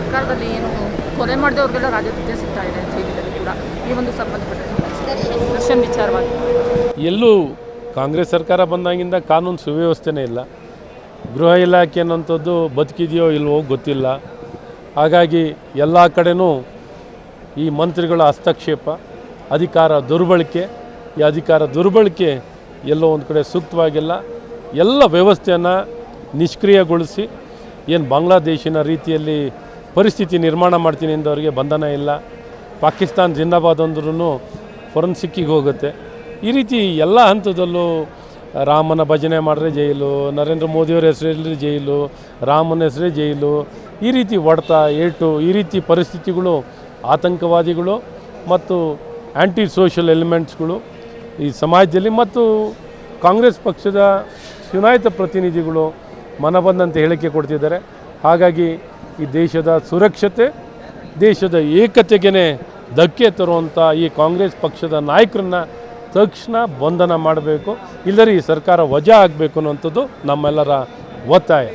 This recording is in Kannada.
ಸರ್ಕಾರದಲ್ಲಿ ಏನು ಕೊಲೆ ಮಾಡಿದವ್ರಿಗೆಲ್ಲ ರಾಜಕೀಯ ಸಿಗ್ತಾ ಇದೆ ಜೈಲಿನಲ್ಲಿ ಕೂಡ. ಈ ಒಂದು ಸಂಬಂಧಪಟ್ಟ ದರ್ಶನ್ ವಿಚಾರವಾಗಿ. ಎಲ್ಲೂ ಕಾಂಗ್ರೆಸ್ ಸರ್ಕಾರ ಬಂದಾಗಿಂದ ಕಾನೂನು ಸುವ್ಯವಸ್ಥೆನೇ ಇಲ್ಲ. ಗೃಹ ಇಲಾಖೆ ಅನ್ನೋಂಥದ್ದು ಬದುಕಿದೆಯೋ ಇಲ್ವೋ ಗೊತ್ತಿಲ್ಲ. ಹಾಗಾಗಿ ಎಲ್ಲ ಕಡೆನೂ ಈ ಮಂತ್ರಿಗಳ ಹಸ್ತಕ್ಷೇಪ, ಅಧಿಕಾರ ದುರ್ಬಳಕೆ, ಈ ಅಧಿಕಾರ ದುರ್ಬಳಕೆ ಎಲ್ಲೋ ಒಂದು ಕಡೆ ಸೂಕ್ತವಾಗಿಲ್ಲ. ಎಲ್ಲ ವ್ಯವಸ್ಥೆಯನ್ನು ನಿಷ್ಕ್ರಿಯಗೊಳಿಸಿ, ಏನು ಬಾಂಗ್ಲಾದೇಶಿನ ರೀತಿಯಲ್ಲಿ ಪರಿಸ್ಥಿತಿ ನಿರ್ಮಾಣ ಮಾಡ್ತೀನಿ ಅಂದವರಿಗೆ ಬಂಧನ ಇಲ್ಲ. ಪಾಕಿಸ್ತಾನ ಜಿಂದಾಬಾದ್ ಅಂದ್ರೂ ಫೊರೆನ್ಸಿಕ್ಕಿಗೆ ಹೋಗುತ್ತೆ. ಈ ರೀತಿ ಎಲ್ಲ ಹಂತದಲ್ಲೂ ರಾಮನ ಭಜನೆ ಮಾಡಿದ್ರೆ ಜೈಲು, ನರೇಂದ್ರ ಮೋದಿಯವರ ಹೆಸರಲ್ಲಿ ಜೈಲು, ರಾಮನ ಹೆಸರೇ ಜೈಲು, ಈ ರೀತಿ ಹೊಡೆತ ಏಟು, ಈ ರೀತಿ ಪರಿಸ್ಥಿತಿಗಳು ಆತಂಕವಾದಿಗಳು ಮತ್ತು ಆ್ಯಂಟಿ ಸೋಷಿಯಲ್ ಎಲಿಮೆಂಟ್ಸ್ಗಳು ಈ ಸಮಾಜದಲ್ಲಿ ಮತ್ತು ಕಾಂಗ್ರೆಸ್ ಪಕ್ಷದ ಚುನಾಯಿತ ಪ್ರತಿನಿಧಿಗಳು ಮನಬಂದಂತೆ ಹೇಳಿಕೆ ಕೊಡ್ತಿದ್ದಾರೆ. ಹಾಗಾಗಿ ಈ ದೇಶದ ಸುರಕ್ಷತೆ, ದೇಶದ ಏಕತೆಗೆ ಧಕ್ಕೆ ತರುವಂಥ ಈ ಕಾಂಗ್ರೆಸ್ ಪಕ್ಷದ ನಾಯಕರನ್ನ ತಕ್ಷಣ ಬಂಧನ ಮಾಡಬೇಕು. ಇಲ್ಲದ್ರೆ ಈ ಸರ್ಕಾರ ವಜಾ ಆಗಬೇಕು ಅನ್ನುವಂಥದ್ದು ನಮ್ಮೆಲ್ಲರ ಒತ್ತಾಯ.